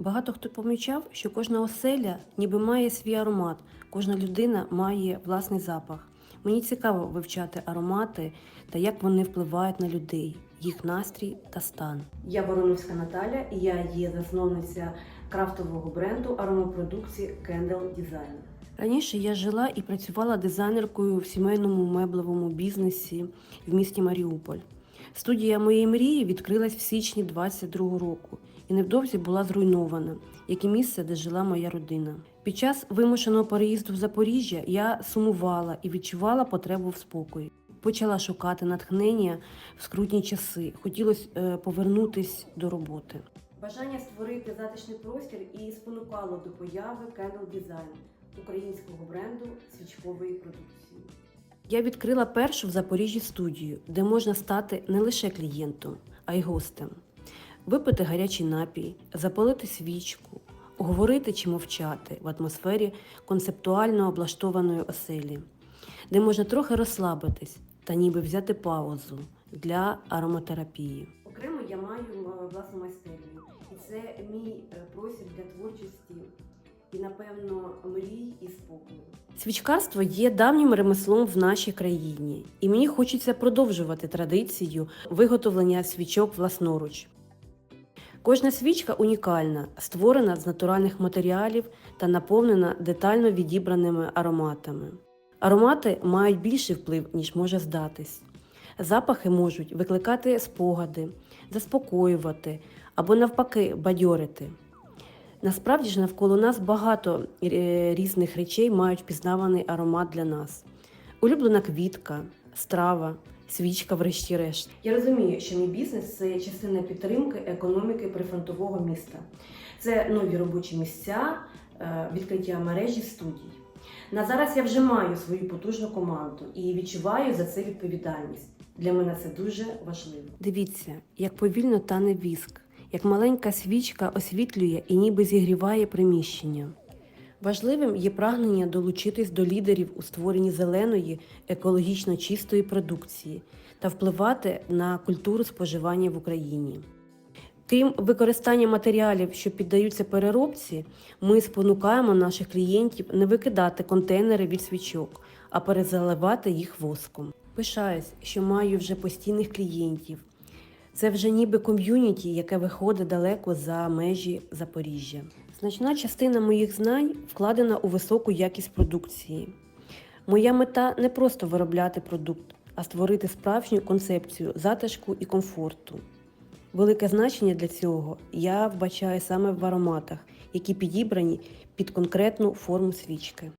Багато хто помічав, що кожна оселя ніби має свій аромат, кожна людина має власний запах. Мені цікаво вивчати аромати та як вони впливають на людей, їх настрій та стан. Я Вороновська Наталя, і я є засновниця крафтового бренду аромапродукції Candle Design. Раніше я жила і працювала дизайнеркою в сімейному меблевому бізнесі в місті Маріуполь. Студія моєї мрії відкрилась в січні 22 року і невдовзі була зруйнована, як і місце, де жила моя родина. Під час вимушеного переїзду в Запоріжжя я сумувала і відчувала потребу в спокої. Почала шукати натхнення в скрутні часи. Хотілося е, повернутись до роботи. Бажання створити затишний простір і спонукало до появи Candle Design українського бренду свічкової продукції. Я відкрила першу в Запоріжжі студію, де можна стати не лише клієнтом, а й гостем, випити гарячий напій, запалити свічку, говорити чи мовчати в атмосфері концептуально облаштованої оселі, де можна трохи розслабитись та ніби взяти паузу для ароматерапії. Окремо я маю е, власну майстерню, і це мій е, простір для творчості і, напевно, мрій і спокою. Свічкарство є давнім ремеслом в нашій країні, і мені хочеться продовжувати традицію виготовлення свічок власноруч. Кожна свічка унікальна, створена з натуральних матеріалів та наповнена детально відібраними ароматами. Аромати мають більший вплив, ніж може здатись. Запахи можуть викликати спогади, заспокоювати або навпаки бадьорити. Насправді ж навколо нас багато е, різних речей мають впізнаваний аромат для нас. Улюблена квітка, страва, свічка, врешті-решт. Я розумію, що мій бізнес це частина підтримки економіки прифронтового міста. Це нові робочі місця, е, відкриття мережі студій. На зараз я вже маю свою потужну команду і відчуваю за це відповідальність. Для мене це дуже важливо. Дивіться, як повільно тане віск, як маленька свічка освітлює і ніби зігріває приміщення. Важливим є прагнення долучитись до лідерів у створенні зеленої, екологічно чистої продукції та впливати на культуру споживання в Україні. Крім використання матеріалів, що піддаються переробці, ми спонукаємо наших клієнтів не викидати контейнери від свічок, а перезаливати їх воском. Пишаюсь, що маю вже постійних клієнтів. Це вже ніби ком'юніті, яке виходить далеко за межі Запоріжжя. Значна частина моїх знань вкладена у високу якість продукції. Моя мета не просто виробляти продукт, а створити справжню концепцію затишку і комфорту. Велике значення для цього я вбачаю саме в ароматах, які підібрані під конкретну форму свічки.